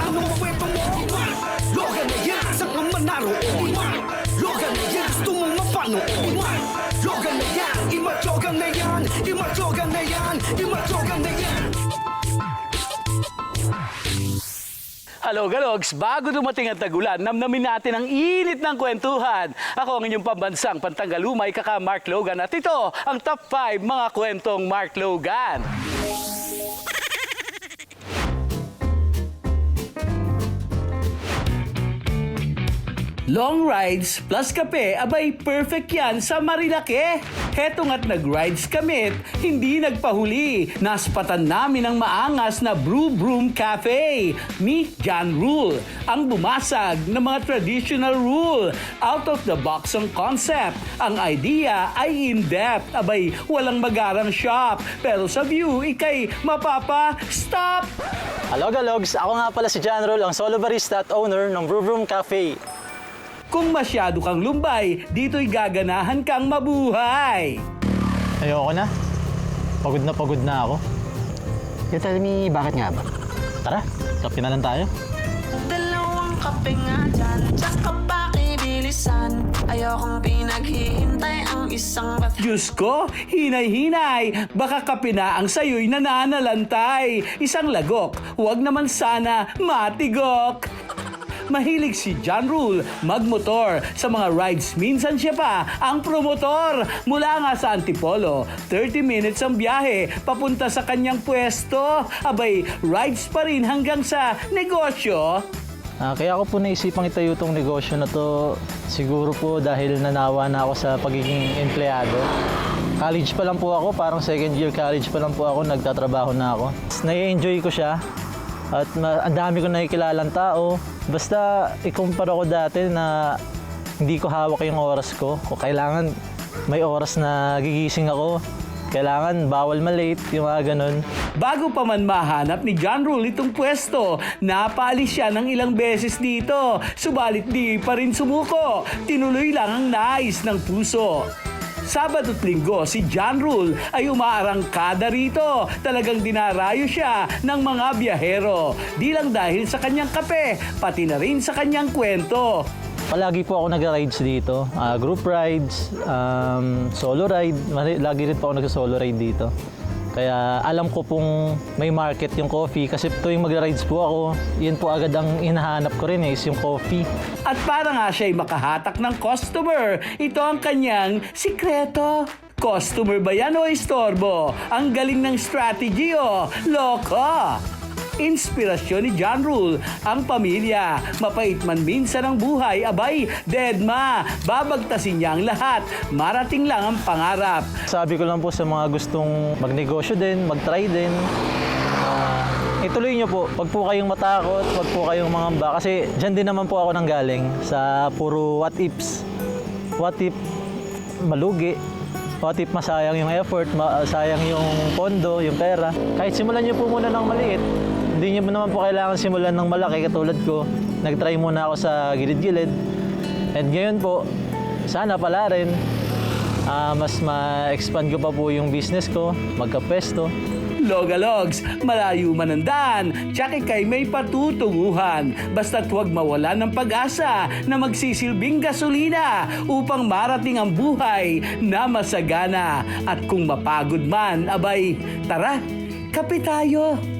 Anong makwento mo? Logan na yan, saan ka man naroon? Logan na yan, gusto mong mapanood? Logan na yan, imatyogan na yan Imatyogan na yan, imatyogan na yan Hello, Galogs! Bago dumating ang tagulan, namnamin natin ang init ng kwentuhan. Ako ang inyong pambansang pantanggalumay, kaka Mark Logan. At ito, ang top 5 mga kwentong Mark Logan. Long rides plus kape, abay perfect yan sa Marilake. Heto nga't nag-rides kami, hindi nagpahuli. Naspatan namin ang maangas na Brew Broom Cafe. Meet John Rule, ang bumasag ng mga traditional rule. Out of the box ang concept. Ang idea ay in-depth. Abay, walang magarang shop. Pero sa view, ikay mapapa, stop! Hello, Galogs! Ako nga pala si John Roll, ang solo barista at owner ng Brew Room Cafe. Kung masyado kang lumbay, dito'y gaganahan kang mabuhay. Ayoko na. Pagod na pagod na ako. You tell me, bakit nga ba? Tara, kape na lang tayo. Dalawang kape nga dyan Tsaka pa kibilisan Ayokong pinaghihintay ang isang bat Diyos ko, hinay-hinay, baka kape na ang sayo'y nananalantay. Isang lagok, huwag naman sana matigok. Mahilig si John Rule magmotor. Sa mga rides, minsan siya pa ang promotor. Mula nga sa Antipolo, 30 minutes ang biyahe papunta sa kanyang pwesto. Abay, rides pa rin hanggang sa negosyo. Ah, kaya ako po naisipang itayo itong negosyo na to siguro po dahil nanawa na ako sa pagiging empleyado. College pa lang po ako, parang second year college pa lang po ako, nagtatrabaho na ako. Nai-enjoy ko siya at ang dami ko nakikilalang tao. Basta ikumpara ko dati na hindi ko hawak yung oras ko. O kailangan may oras na gigising ako. Kailangan bawal malate, yung mga ganun. Bago pa man mahanap ni John Rule itong pwesto, napaalis siya ng ilang beses dito. Subalit di pa rin sumuko. Tinuloy lang ang nais ng puso. Sabado at linggo, si John Rule ay umaarangkada rito. Talagang dinarayo siya ng mga biyahero. Di lang dahil sa kanyang kape, pati na rin sa kanyang kwento. Palagi po ako nag-rides dito. Ah, group rides, um, solo ride. Lagi rin po ako nag-solo ride dito. Kaya alam ko pong may market yung coffee kasi tuwing mag-rides po ako, yun po agad ang hinahanap ko rin eh, is yung coffee. At para nga siya'y makahatak ng customer, ito ang kanyang sikreto. Customer ba yan o istorbo? Ang galing ng strategy o loko! Inspirasyon ni John Rule, ang pamilya. Mapait man minsan ang buhay, abay, dead ma. Babagtasin niya ang lahat. Marating lang ang pangarap. Sabi ko lang po sa mga gustong magnegosyo din, mag-try din, ah, ituloy nyo po. Wag po kayong matakot, wag po kayong mangamba. Kasi dyan din naman po ako nanggaling sa puro what ifs. What if malugi? What if masayang yung effort, masayang yung pondo, yung pera? Kahit simulan nyo po muna ng maliit, hindi nyo naman po kailangan simulan ng malaki katulad ko. Nag-try muna ako sa gilid-gilid. And ngayon po, sana pala rin, Ah, mas ma-expand ko pa po yung business ko, magka-pesto. Logalogs, malayo man ang daan, tsaka kay may patutunguhan. Basta't huwag mawala ng pag-asa na magsisilbing gasolina upang marating ang buhay na masagana. At kung mapagod man, abay, tara, kape tayo.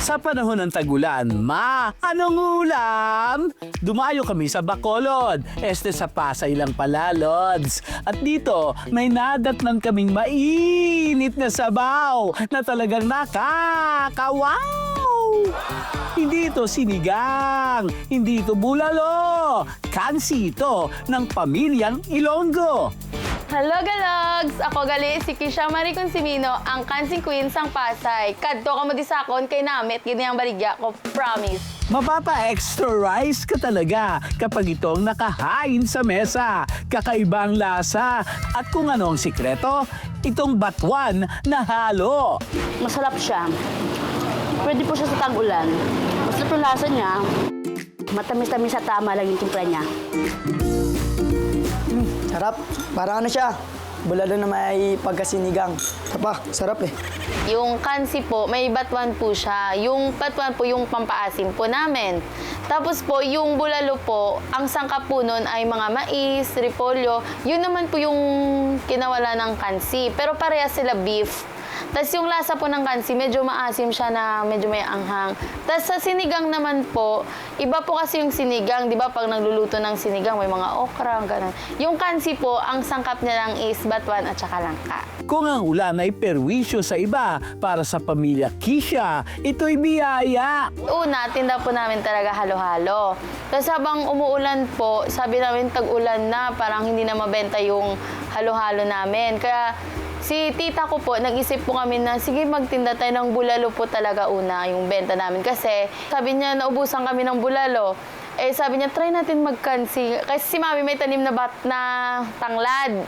Sa panahon ng tagulan, ma, anong ulam? Dumayo kami sa Bacolod, este sa Pasay lang pala, Lods. At dito, may nadatnan kaming mainit na sabaw na talagang nakakawaw! Hindi ito sinigang, hindi ito bulalo, kansi ito ng pamilyang Ilonggo. Hello, Galogs! Ako gali si Kisha Marie Consimino, ang Kansing Queen sang Pasay. Kadto ka mo di sakon kay namit, gini ang baligya ko, promise. Mapapa extra rice ka talaga kapag itong nakahain sa mesa. Kakaibang lasa. At kung ano ang sikreto, itong batuan na halo. Masarap siya. Pwede po siya sa tag-ulan. Masarap yung lasa niya. Matamis-tamis sa tama lang yung timpla niya. Sarap. Parang ano siya? Bulalo na may pagkasinigang. Tapa, sarap eh. Yung kansi po, may batuan po siya. Yung batuan po yung pampaasim po namin. Tapos po, yung bulalo po, ang sangkap po nun ay mga mais, repolyo. Yun naman po yung kinawala ng kansi. Pero parehas sila beef. Tapos yung lasa po ng kansi, medyo maasim siya na medyo may anghang. Tapos sa sinigang naman po, iba po kasi yung sinigang, di ba? Pag nagluluto ng sinigang, may mga okra, ganun. Yung kansi po, ang sangkap niya lang is batuan at saka langka. Kung ang ulan ay perwisyo sa iba para sa pamilya Kisha, ito'y biyaya. Una, tinda po namin talaga halo-halo. Tapos habang umuulan po, sabi namin tag-ulan na, parang hindi na mabenta yung halo-halo namin. Kaya si tita ko po, nag-isip po kami na, sige magtinda tayo ng bulalo po talaga una, yung benta namin. Kasi sabi niya, naubusan kami ng bulalo. Eh sabi niya, try natin magkansi. Kasi si mami may tanim na bat na tanglad.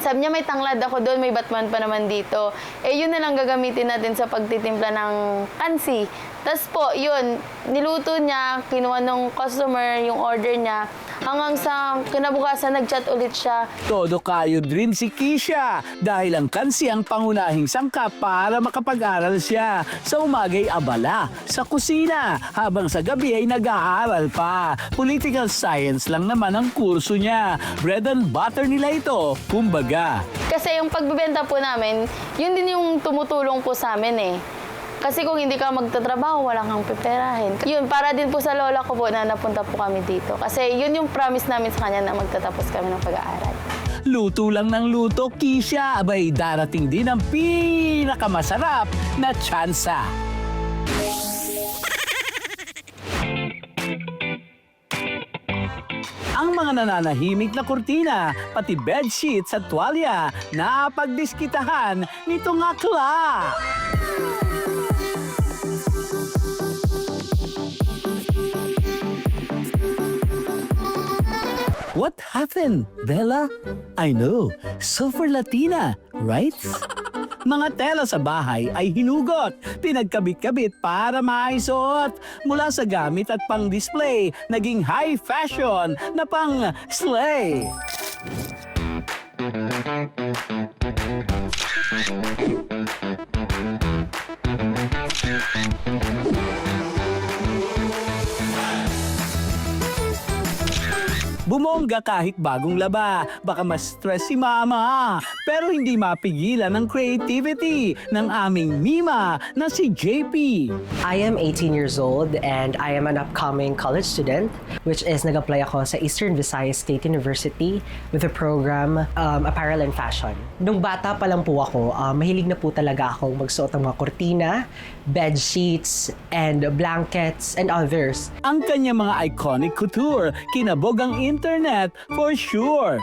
Sabi niya, may tanglad ako doon, may batman pa naman dito. Eh, yun na lang gagamitin natin sa pagtitimpla ng kansi. Tapos po, yun, niluto niya, kinuha nung customer yung order niya. Hanggang sa kinabukasan, nag-chat ulit siya. Todo kayo rin si Kisha dahil ang kansi ang pangunahing sangkap para makapag-aral siya. Sa umagay abala, sa kusina, habang sa gabi ay nag-aaral pa. Political science lang naman ang kurso niya. Bread and butter nila ito, kumbaga. Kasi yung pagbibenta po namin, yun din yung tumutulong po sa amin eh. Kasi kung hindi ka magtatrabaho, wala kang piperahin. Yun, para din po sa lola ko po na napunta po kami dito. Kasi yun yung promise namin sa kanya na magtatapos kami ng pag-aaral. Luto lang ng luto, Kisha, abay darating din ang pinakamasarap na tsansa. Ang mga nananahimik na kurtina, pati bedsheets at tuwalya, napagdiskitahan nitong akla. What happened, Bella? I know, super Latina, right? Mga tela sa bahay ay hinugot, pinagkabit-kabit para maisuot. Mula sa gamit at pang-display, naging high fashion na pang-slay. Bumongga kahit bagong laba. Baka mas stress si mama. Pero hindi mapigilan ang creativity ng aming Mima na si JP. I am 18 years old and I am an upcoming college student, which is nag-apply ako sa Eastern Visayas State University with the program um, Apparel and Fashion. Nung bata pa lang po ako, uh, mahilig na po talaga akong magsuot ng mga kortina, bed sheets, and blankets, and others. Ang kanya mga iconic couture, kinabog ang internet for sure.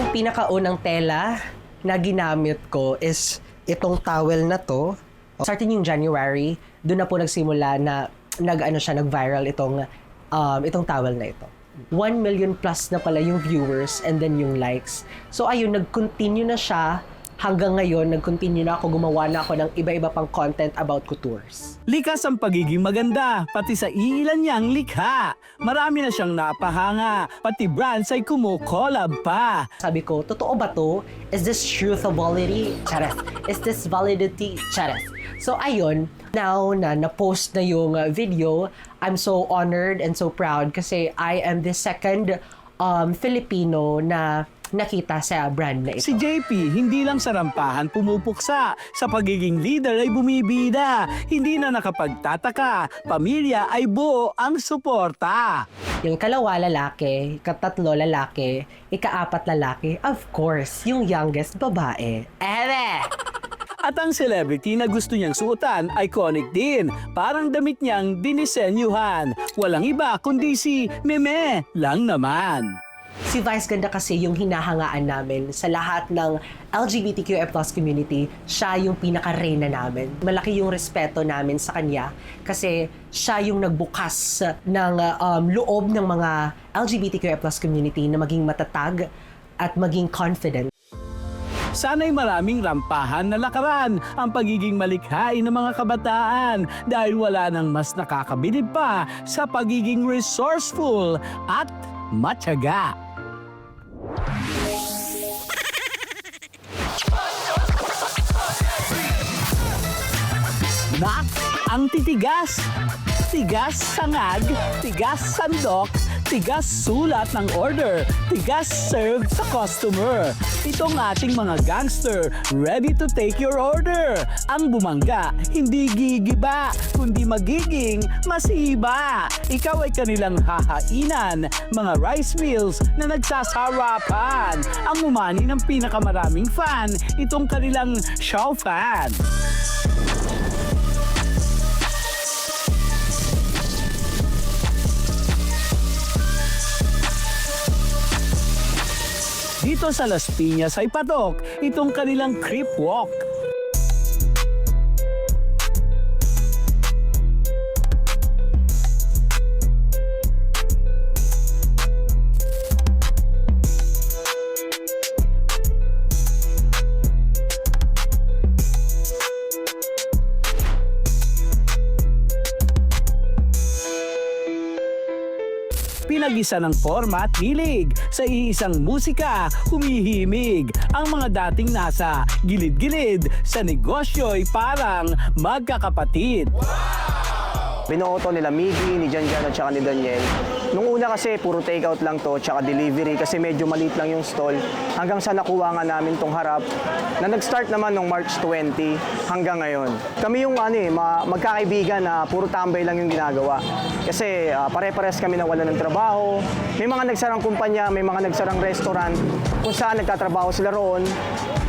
Yung pinakaunang tela na ginamit ko is itong towel na to. Starting yung January, doon na po nagsimula na nag-ano siya, nag-viral itong um, itong towel na ito. 1 million plus na pala yung viewers and then yung likes. So ayun, nag-continue na siya hanggang ngayon, nag-continue na ako, gumawa na ako ng iba-iba pang content about coutures. Likas ang pagiging maganda, pati sa iilan niyang likha. Marami na siyang napahanga, pati brands ay kumukolab pa. Sabi ko, totoo ba to? Is this truthability? Charas. Is this validity? Charas. So ayun, now na na-post na yung uh, video, I'm so honored and so proud kasi I am the second um, Filipino na nakita sa brand na ito. Si JP, hindi lang sa rampahan pumupuksa. Sa pagiging leader ay bumibida. Hindi na nakapagtataka. Pamilya ay buo ang suporta. Yung kalawa lalaki, katatlo lalaki, ikaapat lalaki, of course, yung youngest babae. Ere! At ang celebrity na gusto niyang suotan, iconic din. Parang damit niyang dinisenyuhan. Walang iba kundi si Meme lang naman. Si Vice Ganda kasi yung hinahangaan namin sa lahat ng LGBTQI plus community, siya yung pinaka-reyna namin. Malaki yung respeto namin sa kanya kasi siya yung nagbukas ng um, loob ng mga LGBTQI plus community na maging matatag at maging confident. Sana'y maraming rampahan na lakaran ang pagiging malikhain ng mga kabataan dahil wala nang mas nakakabilib pa sa pagiging resourceful at matyaga. Snack ang titigas. Tigas sangag, tigas sandok, tigas sulat ng order, tigas serve sa customer. Itong ating mga gangster, ready to take your order. Ang bumangga, hindi gigiba, kundi magiging masiba. Ikaw ay kanilang hahainan, mga rice meals na nagsasarapan. Ang umani ng pinakamaraming fan, itong kanilang show fan. Dito sa Las Piñas ay patok itong kanilang creep walk. Pinag-isa ng format, hilig. Sa iisang musika, humihimig. Ang mga dating nasa gilid-gilid sa negosyo'y parang magkakapatid. Binoto nila Miggy, ni Janjan at saka ni Daniel. Nung una kasi puro takeout lang to tsaka delivery kasi medyo maliit lang yung stall hanggang sa nakuha nga namin tong harap na nag-start naman nung March 20 hanggang ngayon. Kami yung ano eh, ma- magkakaibigan na puro tambay lang yung ginagawa. Kasi ah, pare-pares kami na wala ng trabaho. May mga nagsarang kumpanya, may mga nagsarang restaurant kung saan nagtatrabaho sila roon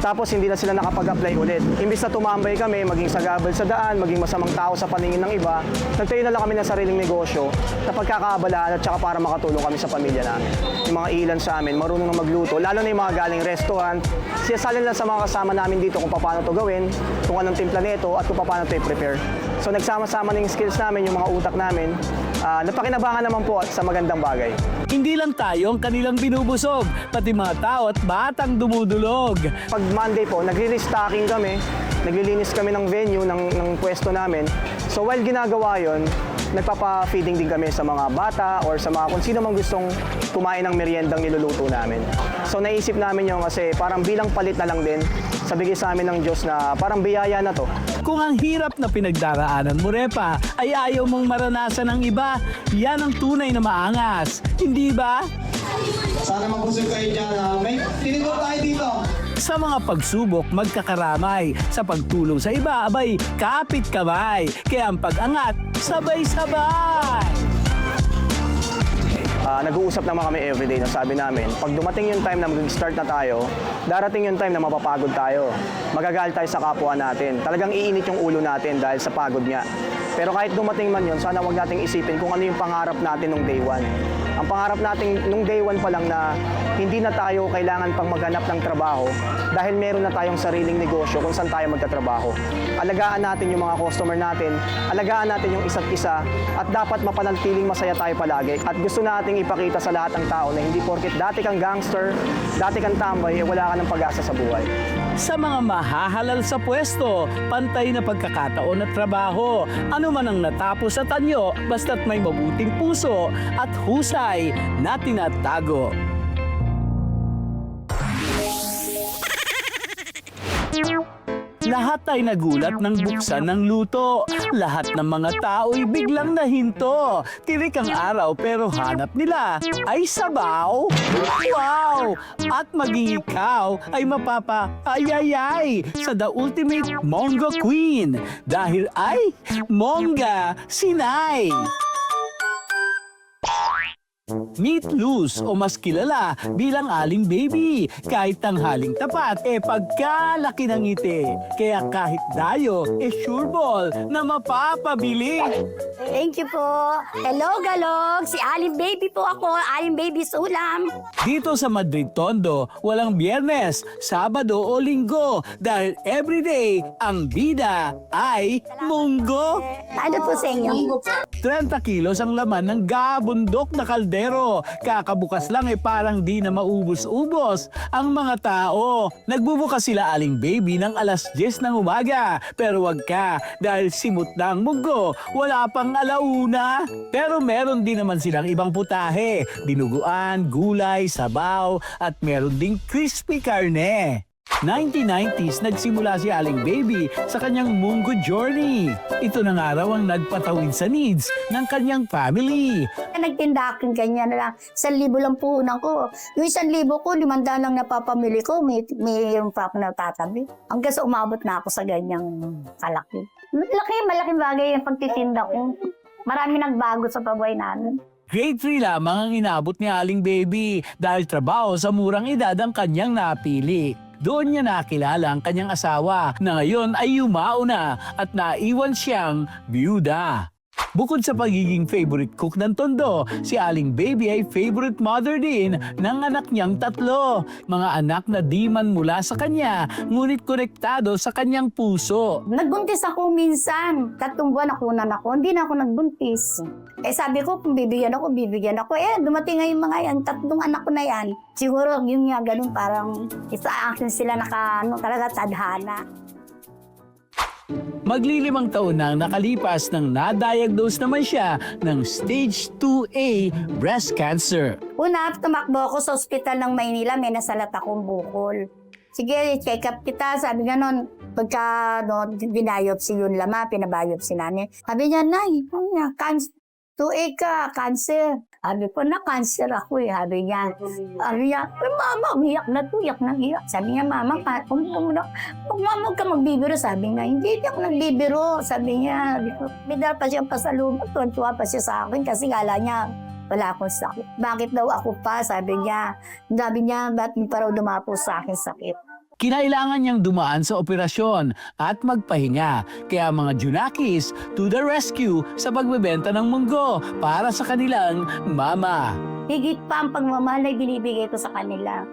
tapos hindi na sila nakapag-apply ulit. Imbis na tumambay kami, maging sagabal sa daan, maging masamang tao sa paningin ng iba, nagtayo na lang kami ng sariling negosyo na pagkakabalaan at saka para makatulong kami sa pamilya namin. Yung mga ilan sa amin, marunong na magluto, lalo na yung mga galing restaurant, sinasalin lang sa mga kasama namin dito kung paano to gawin, kung anong timpla nito at kung paano to i-prepare. So nagsama-sama na yung skills namin, yung mga utak namin, Ah, napakinabangan naman po sa magandang bagay. Hindi lang tayo ang kanilang binubusog, pati mga tao at batang dumudulog. Pag Monday po, nagre-restocking kami, naglilinis kami ng venue, ng, ng pwesto namin. So while ginagawa yon, nagpapa-feeding din kami sa mga bata or sa mga kung sino mang gustong kumain ng meriendang niluluto namin. So naisip namin yung kasi parang bilang palit na lang din sa bigay sa amin ng Diyos na parang biyaya na to. Kung ang hirap na pinagdaraanan mo, Repa, ay ayaw mong maranasan ng iba, yan ang tunay na maangas. Hindi ba? Sana mabusog kayo dyan. ha? May tinigol tayo dito. Sa mga pagsubok, magkakaramay. Sa pagtulong sa iba, abay, kapit kamay. Kaya ang pag-angat, sabay-sabay. Ah, nag-uusap naman kami everyday na sabi namin, pag dumating yung time na mag-start na tayo, darating yung time na mapapagod tayo. Magagal tayo sa kapwa natin. Talagang iinit yung ulo natin dahil sa pagod nga. Pero kahit dumating man yun, sana wag nating isipin kung ano yung pangarap natin nung day one. Ang pangarap natin nung day one pa lang na hindi na tayo kailangan pang maghanap ng trabaho dahil meron na tayong sariling negosyo kung saan tayo magtatrabaho. Alagaan natin yung mga customer natin, alagaan natin yung isa't isa at dapat mapanatiling masaya tayo palagi. At gusto nating ipakita sa lahat ng tao na hindi porket dati kang gangster, dati kang tambay, eh wala ka ng pag-asa sa buhay. Sa mga mahahalal sa pwesto, pantay na pagkakataon at trabaho. Ano man ang natapos sa tanyo, basta't may mabuting puso at husay na tinatago. Lahat ay nagulat ng buksan ng luto. Lahat ng mga tao'y biglang nahinto. Tirik ang araw pero hanap nila ay sabaw. Wow! At maging ikaw ay mapapa ayayay sa The Ultimate Mongo Queen dahil ay Monga Sinay. Meet Luz o mas kilala bilang aling baby. Kahit tanghaling tapat, eh pagkalaki ng ngiti. Kaya kahit dayo, eh sure ball na mapapabili. Thank you po. Hello, Galog. Si Aling Baby po ako. Aling Baby Sulam. Dito sa Madrid Tondo, walang biyernes, sabado o linggo dahil everyday ang bida ay munggo. Ano po sa inyo? 30 kilos ang laman ng gabundok na kaldero. Kakabukas lang eh parang di na maubos-ubos ang mga tao. Nagbubukas sila aling baby ng alas 10 ng umaga. Pero wag ka dahil simot na ang munggo. Wala pang alauna. Pero meron din naman silang ibang putahe. Dinuguan, gulay, sabaw at meron ding crispy karne. 1990s nagsimula si Aling Baby sa kanyang Munggo journey. Ito na nga raw ang nagpatawid sa needs ng kanyang family. Nagtinda akin ganyan na lang. Isang libo lang puhunan ko. Yung isang libo ko, limandaan lang napapamili ko. May, may yung pa ako natatabi. Hanggang sa umabot na ako sa ganyang kalaki. Laki, malaking bagay yung pagtitinda ko. Marami nagbago sa pabuhay namin. Grade 3 lamang ang inabot ni Aling Baby dahil trabaho sa murang edad ang kanyang napili. Doon niya nakilala ang kanyang asawa na ngayon ay yumao na at naiwan siyang byuda. Bukod sa pagiging favorite cook ng Tondo, si Aling Baby ay favorite mother din ng anak niyang tatlo. Mga anak na di man mula sa kanya, ngunit konektado sa kanyang puso. Nagbuntis ako minsan. Tatlong buwan nakunan ako. Hindi na ako nagbuntis. Eh sabi ko, kung bibigyan ako, bibigyan ako. Eh, dumating nga mga yan. Tatlong anak ko na yan. Siguro yung nga ganun, parang isa akin sila naka, ano, talaga tadhana. Maglilimang taon nang nakalipas nang na-diagnose naman siya ng stage 2A breast cancer. Una, tumakbo ako sa ospital ng Maynila, may nasalat akong bukol. Sige, check up kita. Sabi nga nun, pagka no, binayopsi yun lama, pinabayopsi namin. Sabi niya, Nay, ano niya, cancer. 2A ka, cancer. Sabi ko, na cancer ako eh. Sabi niya, sabi niya, "Eh, mama, umiyak na to, iyak na iyak. Sabi niya, mama, ka, um, um, ka magbibiro. Sabi niya, hindi, hindi ako nagbibiro. Sabi niya, sabi ko, dala pa siyang pasalubong. Tuwan-tuwa pa siya sa akin kasi gala niya, wala akong sakit. Bakit daw ako pa? Sabi niya. Sabi niya, ba't hindi pa raw dumapo sa akin sakit? Kinailangan niyang dumaan sa operasyon at magpahinga. Kaya mga Junakis to the rescue sa pagbebenta ng munggo para sa kanilang mama. Higit pa ang pagmamahal na binibigay ko sa kanila.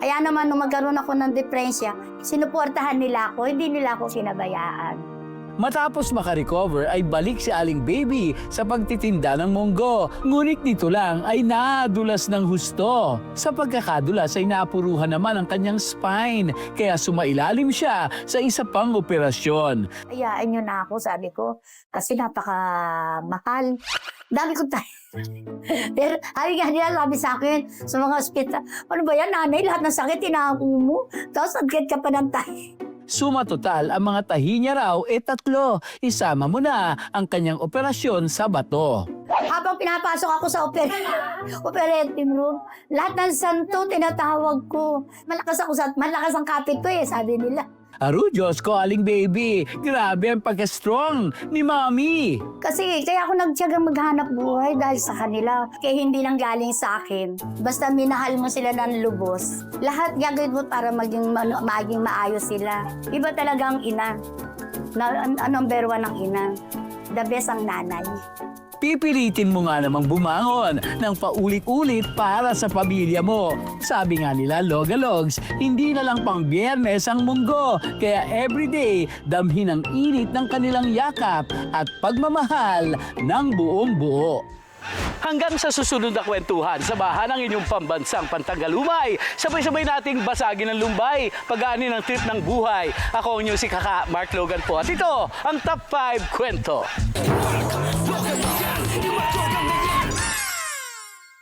Kaya naman nung magkaroon ako ng depresya, sinuportahan nila ako, hindi nila ako sinabayaan. Matapos makarecover ay balik si Aling Baby sa pagtitinda ng munggo. Ngunit dito lang ay nadulas ng husto. Sa pagkakadulas ay napuruhan naman ang kanyang spine kaya sumailalim siya sa isa pang operasyon. Hayaan nyo na ako, sabi ko, kasi napaka mahal. Dami ko tayo. Pero sabi nga nila, sabi sa akin, sa mga ospital, ano ba yan, nanay, lahat ng sakit, inaako mo. Tapos agad ka pa ng tayo. Suma total ang mga tahi niya raw e tatlo. Isama mo na ang kanyang operasyon sa bato. Habang pinapasok ako sa oper operating room, lahat ng santo tinatawag ko. Malakas ako sa, malakas ang kapit ko eh, sabi nila. Aru, Diyos ko, Aling Baby. Grabe ang pagka-strong ni Mami. Kasi kaya ako nagtiyagang maghanap buhay dahil sa kanila. Kaya hindi lang galing sa akin. Basta minahal mo sila ng lubos. Lahat gagawin mo para maging, ano, maging maayos sila. Iba talagang ina. Na, number one ang ina. The best ang nanay. Pipilitin mo nga namang bumangon ng paulit-ulit para sa pamilya mo. Sabi nga nila, Logalogs, hindi na lang pang biyernes ang munggo. Kaya everyday, damhin ang init ng kanilang yakap at pagmamahal ng buong buo. Hanggang sa susunod na kwentuhan, sabahan ang inyong pambansang pantanggalumay. Sabay-sabay nating basagin ang lumbay, pag-aani ng trip ng buhay. Ako ang inyong si Kaka Mark Logan po. At ito, ang Top 5 Kwento. Yan, imacho